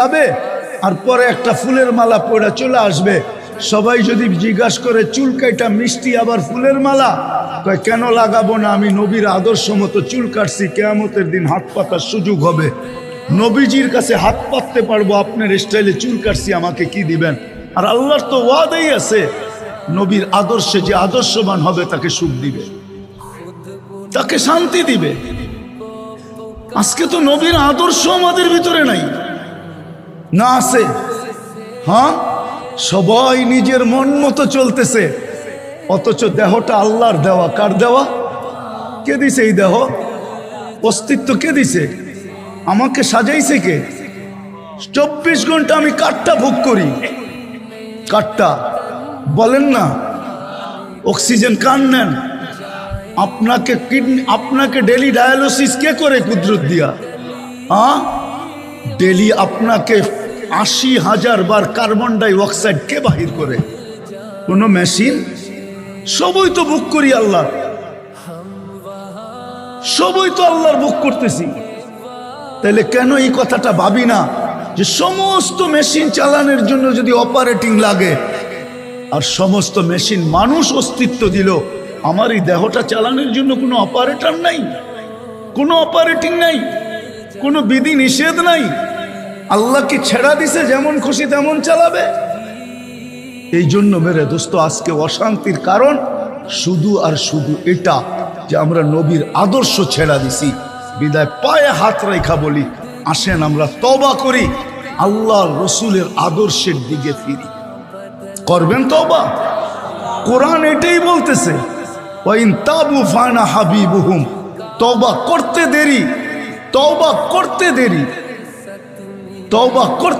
খাবে, আর পরে একটা ফুলের মালা পড়ে চলে আসবে। সবাই যদি জিজ্ঞাসা করে চুল কাইটা মিষ্টি আবার ফুলের মালা? কেন লাগাবো না? আমি নবীর আদর্শ মতো চুল কাটছি, কেয়ামতের দিন হাত পাতার সুযোগ হবে। নবীজির কাছে হাত পাততে পারব, আপনার স্টাইলে চুল কাটছি, আমাকে কি দিবেন? আর আল্লাহর তো ওয়াদাই আছে। নবীর আদর্শে যে আদর্শবান হবে, তাকে সুখ দিবে, তাকে শান্তি দিবে। আজকে তো নবীর আদর্শ আমাদের ভিতরে নাই। না আছে হ্যাঁ? সবাই নিজের মন মতো চলতেছে। অথচ দেহটা আল্লাহর দেওয়া। কার দেওয়া? কে দিছে এই দেহ? অস্তিত্ব কে দিছে? আমাকে সাজাইছে কে? চব্বিশ ঘণ্টা আমি কাঠটা ভোগ করি। কাঠটা? বলেন না। অক্সিজেন কান নেন? আপনাকে কিডনি, আপনাকে ডেলি ডায়ালিসিস কে করে কুদরত দিয়া? হ্যাঁ? ডেলি আপনাকে আশি হাজার বার কার্বন ডাই অক্সাইড কে বাহির করে? কোনো মেশিন? সবই তো বুক করি আল্লাহ। সবই তো আল্লাহর বুক করতেছি। তাহলে কেন এই কথাটা ভাবি না যে সমস্ত মেশিন চালানোর জন্য যদি অপারেটিং লাগে? আর সমস্ত মেশিন মানুষ অস্তিত্ব দিল, আমার এই দেহটা চালানোর জন্য কোনো অপারেটর নাই, কোনো অপারেটিং নাই, কোনো বিধি নিষেধ নাই। আল্লাহকে ছেড়া দিছে, যেমন খুশি তেমন চালাবে? এই জন্য মেরে দোস্ত, আজকে অশান্তির কারণ শুধু আর শুধু এটা যে আমরা নবীর আদর্শ ছেড়া দিছি। বিদায় পায়ে হাত রেখা বলি, আসেন আমরা তবা করি, আল্লাহ রসুলের আদর্শের দিকে ফিরি। করবেন তবা কোরআন এটাই বলতেছে হাবিবুহুম তবা করতে দেরি তবা করতে দেরি। তবা করতে